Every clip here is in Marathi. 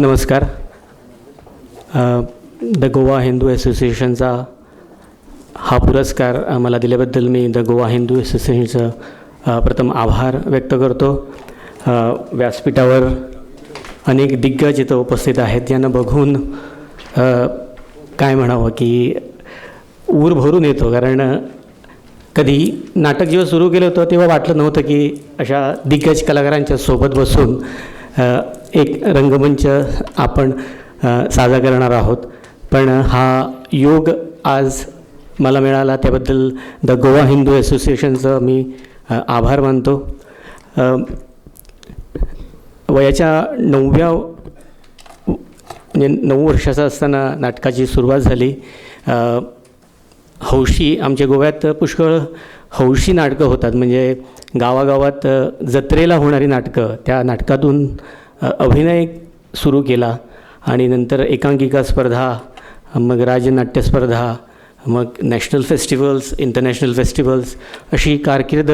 नमस्कार. द गोवा हिंदू असोसिएशनचा हा पुरस्कार मला दिल्याबद्दल मी द गोवा हिंदू असोसिएशनचं प्रथम आभार व्यक्त करतो. व्यासपीठावर अनेक दिग्गज इथं उपस्थित आहेत. यांना बघून काय म्हणावं की ऊर भरून येतो. कारण कधी नाटक जेव्हा सुरू केलं होतं तेव्हा वाटलं नव्हतं की अशा दिग्गज कलाकारांच्या सोबत बसून एक रंगमंच आपण साजरा करणार आहोत. पण हा योग आज मला मिळाला त्याबद्दल द गोवा हिंदू असोसिएशनचं मी आभार मानतो. वयाच्या नवव्या म्हणजे नऊ वर्षाचा असताना नाटकाची सुरुवात झाली. हौशी आमच्या गोव्यात पुष्कळ हौशी नाटकं होतात. म्हणजे गावागावात जत्रेला होणारी नाटकं त्या नाटकातून अभिनय सुरू केला. आणि नंतर एकांकिका स्पर्धा मग राजनाट्यस्पर्धा मग नॅशनल फेस्टिवल्स इंटरनॅशनल फेस्टिवल्स अशी कारकीर्द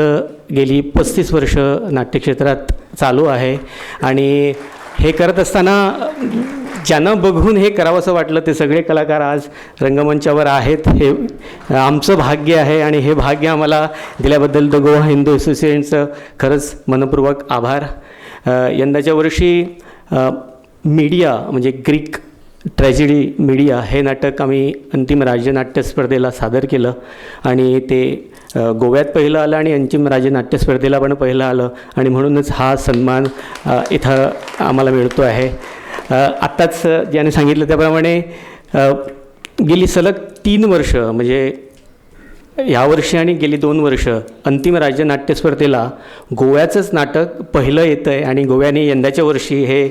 गेली. पस्तीस वर्ष नाट्यक्षेत्रात चालू आहे. आणि हे करत असताना ज्यांना बघून हे करावंसं वाटलं ते सगळे कलाकार आज रंगमंचावर आहेत. हे आमचं भाग्य आहे आणि हे भाग्य आम्हाला दिल्याबद्दल द गोवा हिंदू असोसिएशनचं खरंच मनपूर्वक आभार. यंदाच्या वर्षी मीडिया म्हणजे ग्रीक ट्रॅजेडी मीडिया हे नाटक आम्ही अंतिम राज्यनाट्य स्पर्धेला सादर केलं आणि ते गोव्यात पहिलं आलं आणि अंतिम राज्यनाट्य स्पर्धेला पण पहिलं आलं आणि म्हणूनच हा सन्मान इथं आम्हाला मिळतो आहे. आत्ताच ज्याने सांगितलं त्याप्रमाणे गेली सलग तीन वर्ष म्हणजे यावर्षी आणि गेली दोन वर्ष अंतिम राज्य नाट्यस्पर्धेला गोव्याचंच नाटक पहिलं येतं आहे आणि गोव्याने यंदाच्या वर्षी हे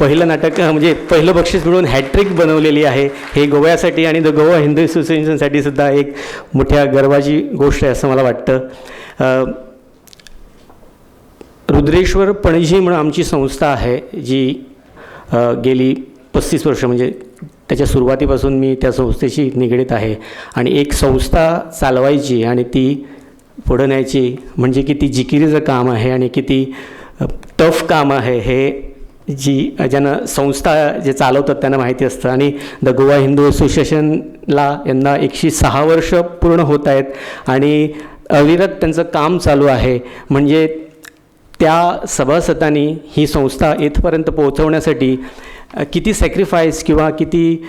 पहिलं नाटक म्हणजे पहिलं बक्षीस मिळून हॅट्रिक बनवलेली आहे. हे गोव्यासाठी आणि द गोवा हिंदू असोसिएशनसाठी सुद्धा एक मोठ्या गर्वाची गोष्ट आहे असं मला वाटतं. रुद्रेश्वर पणजी म्हणून आमची संस्था आहे जी गेली पस्तीस वर्ष म्हणजे त्याच्या सुरुवातीपासून मी त्या संस्थेशी निगडीत आहे. आणि एक संस्था चालवायची आणि ती पुढं न्यायची म्हणजे किती जिकिरीचं काम आहे आणि किती टफ काम आहे हे जी ज्यांना संस्था जे चालवतात त्यांना माहिती असतं. आणि द गोवा हिंदू असोसिएशनला यांना एकशे सहा वर्ष पूर्ण होत आहेत आणि अविरत त्यांचं काम चालू आहे. म्हणजे त्या सभासदांनी ही संस्था इथपर्यंत पोहोचवण्यासाठी किती सॅक्रिफाईस किंवा किती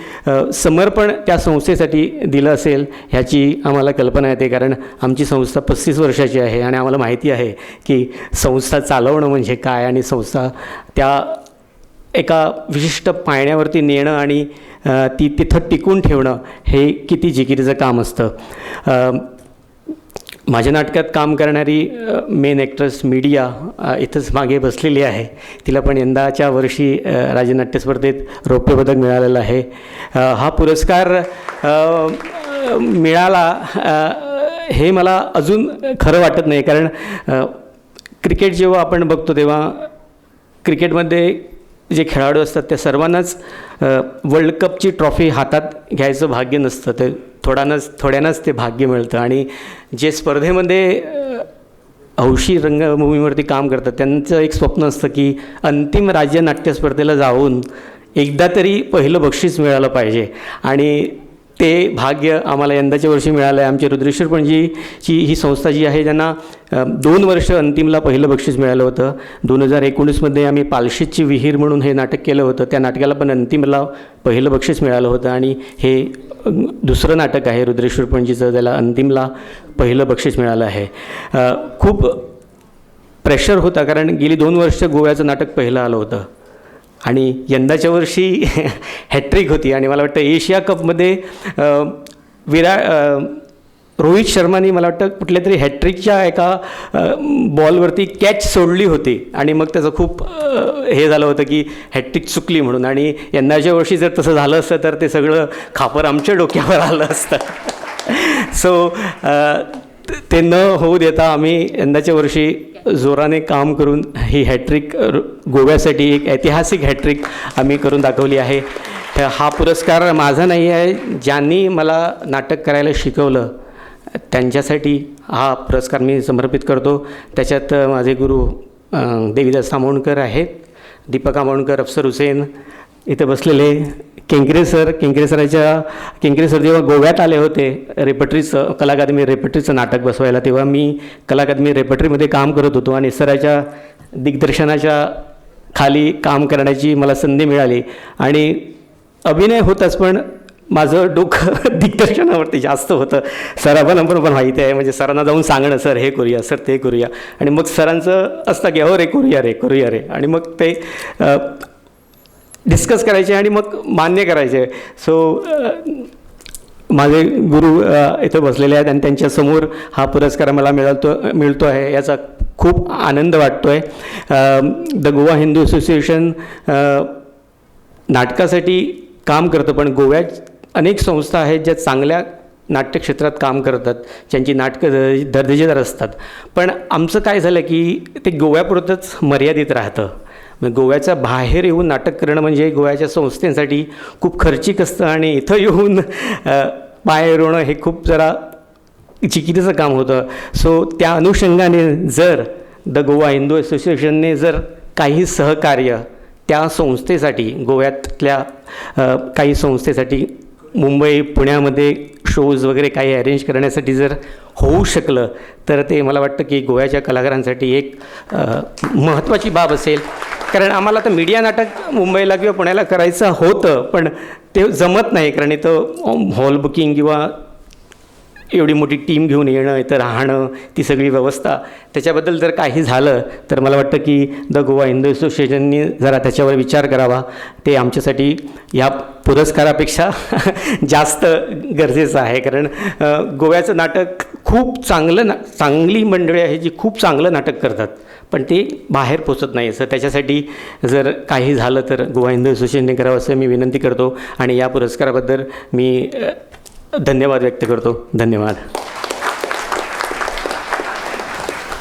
समर्पण त्या संस्थेसाठी दिलं असेल ह्याची आम्हाला कल्पना येते. कारण आमची संस्था पस्तीस वर्षाची आहे आणि आम्हाला माहिती आहे की संस्था चालवणं म्हणजे काय आणि संस्था त्या एका विशिष्ट पाळण्यावरती नेणं आणि ती तिथं टिकून ठेवणं हे किती जिकिरीचं काम असतं. माझ्या नाटकात काम करणारी मेन ॲक्ट्रेस मीडिया इथंच मागे बसलेली आहे. तिला पण यंदाच्या वर्षी अ, राज्यनाट्य स्पर्धेत रौप्य पदक मिळालेलं आहे. हा पुरस्कार मिळाला हे मला अजून खरं वाटत नाही. कारण क्रिकेट जेव्हा आपण बघतो तेव्हा क्रिकेटमध्ये जे खेळाडू असतात त्या सर्वांनाच वर्ल्ड कपची ट्रॉफी हातात घ्यायचं भाग्य नसतं. ते थोड्यानंच थोड्यानंच ते भाग्य मिळतं. आणि जे स्पर्धेमध्ये हौशी रंगभूमीवरती काम करतात त्यांचं एक स्वप्न असतं की अंतिम राज्य नाट्यस्पर्धेला जाऊन एकदा तरी पहिलं बक्षीस मिळालं पाहिजे. आणि ते भाग्य आम्हाला यंदाच्या वर्षी मिळालं आहे आमची रुद्रेश्वर पणजीची ही संस्था जी आहे ज्यांना दोन वर्ष अंतिमला पहिलं बक्षीस मिळालं होतं. दोन हजार एकोणीसमध्ये आम्ही पालशीची विहीर म्हणून हे नाटक केलं होतं. त्या नाटकाला पण अंतिमला पहिलं बक्षीस मिळालं होतं आणि हे दुसरं नाटक आहे रुद्रेश्वर पणजीचं त्याला अंतिमला पहिलं बक्षीस मिळालं आहे. खूप प्रेशर होता कारण गेली दोन वर्ष गोव्याचं नाटक पहिलं आलं होतं. आणि यंदाच्या वर्षी हॅट्रिक होती आणि मला वाटतं एशिया कपमध्ये विरा रोहित शर्माने मला वाटतं कुठल्या तरी हॅट्रिकच्या एका बॉलवरती कॅच सोडली होती. आणि मग त्याचं खूप हे झालं होतं की हॅट्रिक चुकली म्हणून. आणि यंदाच्या वर्षी जर तसं झालं असतं तर ते सगळं खापर आमच्या डोक्यावर आलं असतं. सो ते न होऊ देता आम्ही यंदाच्या वर्षी जोराने काम करून ही हॅट्रिक गोव्यासाठी एक ऐतिहासिक हॅट्रिक आम्ही करून दाखवली आहे. तर हा पुरस्कार माझा नाही आहे. ज्यांनी मला नाटक करायला शिकवलं त्यांच्यासाठी हा पुरस्कार मी समर्पित करतो. त्याच्यात माझे गुरु देवीदास आमोणकर आहेत दीपक आमोणकर अफसर हुसेन इथं बसलेले केंकरे सर केंकरे सराच्या केंकरे सर जेव्हा गोव्यात आले होते रेपटरीचं कला अकादमी रेपटरीचं नाटक बसवायला तेव्हा मी कला अकादमी रेपटरीमध्ये काम करत होतो आणि सराच्या दिग्दर्शनाच्या खाली काम करण्याची मला संधी मिळाली. आणि अभिनय होताच पण माझं डोकं दिग्दर्शनावरती जास्त होतं. सरांना पण पण माहिती आहे. म्हणजे सरांना जाऊन सांगणं सर हे करूया सर ते करूया. आणि मग सरांचं असतं की हो रे करूया रे करूया रे. आणि मग ते डिस्कस करायचे आणि मग मान्य करायचे. सो माझे गुरु इथं बसलेले आहेत आणि त्यांच्यासमोर हा पुरस्कार मला मिळतो मिळतो आहे याचा खूप आनंद वाटतो आहे द गोवा हिंदू असोसिएशन नाटकासाठी काम करतं पण गोव्यात अनेक संस्था आहेत ज्या चांगल्या नाट्यक्षेत्रात काम करतात ज्यांची नाटकं द- दर्जेदार असतात. पण आमचं काय झालं की ते गोव्यापुरतंच मर्यादित राहतं. गोव्याच्या बाहेर येऊन नाटक करणं म्हणजे गोव्याच्या संस्थेसाठी खूप खर्चिक असतं आणि इथं येऊन पाय रोणं हे खूप जरा चिकितीचं काम होतं. सो त्या अनुषंगाने जर द गोवा हिंदू असोसिएशनने जर काही सहकार्य त्या संस्थेसाठी गोव्यातल्या काही संस्थेसाठी मुंबई पुण्यामध्ये शोज वगैरे काही अरेंज करण्यासाठी जर होऊ शकलं तर ते मला वाटतं की गोव्याच्या कलाकारांसाठी एक महत्त्वाची बाब असेल. कारण आम्हाला तर मीडिया नाटक मुंबईला किंवा पुण्याला करायचं होतं पण ते जमत नाही. कारण इथं हॉल बुकिंग किंवा एवढी मोठी टीम घेऊन येणं इथं राहणं ती सगळी व्यवस्था. त्याच्याबद्दल जर काही झालं तर मला वाटतं की द गोवा हिंदू असोसिएशननी जरा त्याच्यावर विचार करावा. ते आमच्यासाठी या पुरस्कारापेक्षा जास्त गरजेचं आहे. कारण गोव्याचं नाटक खूप चांगलं ना चांगली मंडळी आहे जी खूप चांगलं नाटक करतात. पण ते बाहेर पोचत नाही असं. त्याच्यासाठी जर काही झालं तर गोवा हिंदू असोसिएशनने करावं असं मी विनंती करतो आणि या पुरस्काराबद्दल मी धन्यवाद व्यक्त करतो. धन्यवाद.